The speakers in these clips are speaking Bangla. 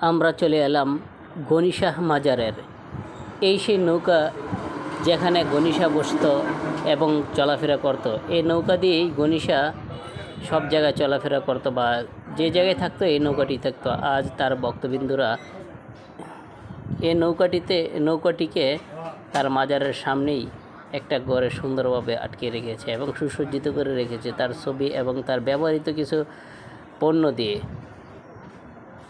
আমরা চলে এলাম গনিশাহ মাজারের। এই সেই নৌকা যেখানে গনিশা বসতো এবং চলাফেরা করতো। এই নৌকা দিয়েই গনিশা সব জায়গায় চলাফেরা করতো বা যে জায়গায় থাকতো এই নৌকাটি থাকতো। আজ তার ভক্তবিন্দুরা এই নৌকাটিতে, নৌকাটিকে তার মাজারের সামনেই একটা ঘরে সুন্দরভাবে আটকে রেখেছে এবং সুসজ্জিত করে রেখেছে। তার ছবি এবং তার ব্যবহৃত কিছু পণ্য দিয়ে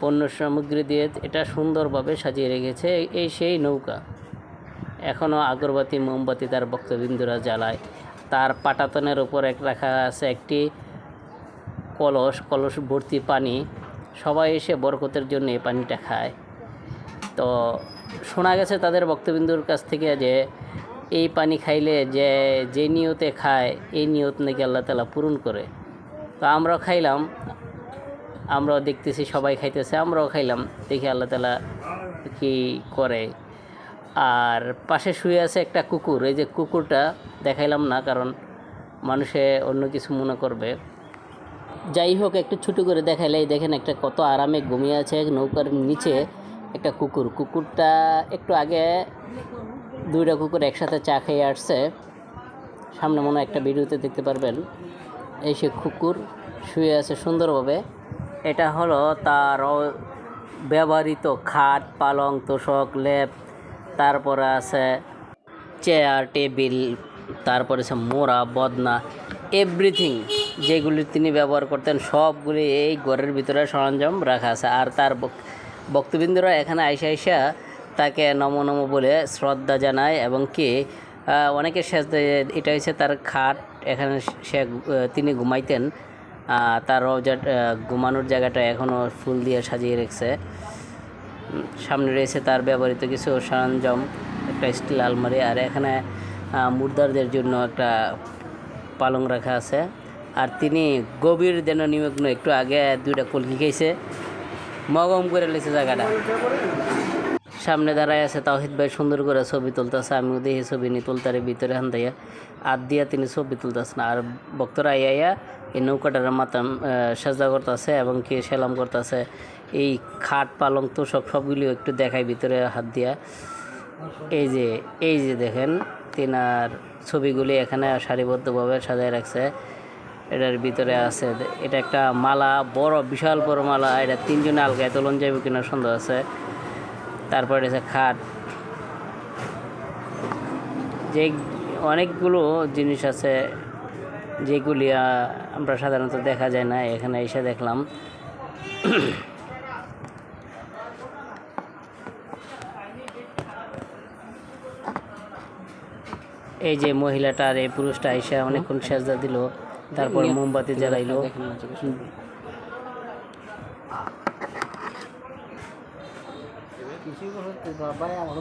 পণ্য সামগ্রী দিয়ে এটা সুন্দরভাবে সাজিয়ে রেখেছে এই সেই নৌকা। এখনও আগরবাতি, মোমবাতি তার ভক্তবিন্দুরা জ্বালায়। তার পাটাতনের উপর এক রাখা আছে একটি কলস কলস ভর্তি পানি। সবাই এসে বরকতের জন্য এই পানিটা খায়। তো শোনা গেছে তাদের ভক্তবিন্দুর কাছ থেকে যে এই পানি খাইলে যে যে নিয়তে খায়, এই নিয়ত নাকি আল্লাহ তালা পূরণ করে। তো আমরা খাইলাম। আমরাও দেখতেছি, সবাই খাইতেছে, আমরাও খাইলাম। দেখি আল্লাহ তালা কি করে। আর পাশে শুয়ে আছে একটা কুকুর, এই যে কুকুরটা দেখাইলাম না, কারণ মানুষে অন্য কিছু মনে করবে। যাই হোক, একটু ছোটো করে দেখাইলে দেখেন একটা কত আরামে ঘুমিয়ে আছে নৌকার নিচে একটা কুকুর। কুকুরটা একটু আগে দুইটা কুকুর একসাথে চা খেয়ে আসছে। সামনে মনে একটা ভিডিওতে দেখতে পারবেন। এই সে কুকুর শুয়ে আছে সুন্দরভাবে। এটা হলো তার ব্যবহৃত খাট, পালং, তোষক, লেপ, তারপরে আছে চেয়ার, টেবিল, তারপরে আছে মোড়া, বদনা, এভরিথিং যেগুলি তিনি ব্যবহার করতেন, সবগুলি এই ঘরের ভিতরে সরঞ্জাম রাখা আছে। আর তার বক- ভক্তবৃন্দরা এখানে আইসা আইসা তাকে নম নম বলে শ্রদ্ধা জানায় এবং কি অনেকে শেষ এটা হচ্ছে তার খাট, এখানে সে তিনি ঘুমাইতেন। তার ঘুমানোর জায়গাটা এখনও ফুল দিয়ে সাজিয়ে রেখেছে। সামনে রয়েছে তার ব্যবহৃত কিছু সরঞ্জাম, একটা স্টিল আলমারি, আর এখানে মুর্দারদের জন্য একটা পালং রাখা আছে। আর তিনি গভীর যেন নিমগ্ন, একটু আগে দুইটা কলকি খাইছে মগম করে লেছে জায়গাটা। সামনে দাঁড়ায় আছে, তাওহিদ ভাই সুন্দর করে ছবি তুলতেছে, আমিও দেখি ছবি নিয়ে তুলতারে ভিতরে হান দিয়া। আর দিয়া তিনি ছবি তুলতেছেন, আর ভক্তরা আইয়া এই নৌকাটার মাতাম সাজা করতেছে এবং কি সেলাম করতেছে। এই খাট পালং তোষক সবগুলি একটু দেখায় ভিতরে হাত দিয়া। এই যে এই যে দেখেন, তিনার ছবিগুলি এখানে সারিবদ্ধভাবে সাজায় রাখছে। এটার ভিতরে আছে, এটা একটা মালা, বড়, বিশাল বড় মালা, এটা তিনজনে আলগায় তোলন যাবে কিনা সন্দেহ আছে। তারপরে আছে খাট। যে অনেকগুলো জিনিস আছে যেগুলি আমরা সাধারণত দেখা যায় না এখানে এসে দেখলাম। এই যে মহিলাটার এই পুরুষটা এসে অনেকক্ষণ সেজদা দিল তারপর মোমবাতি জ্বালাইলো। কিছুই করতে বাবাই আমার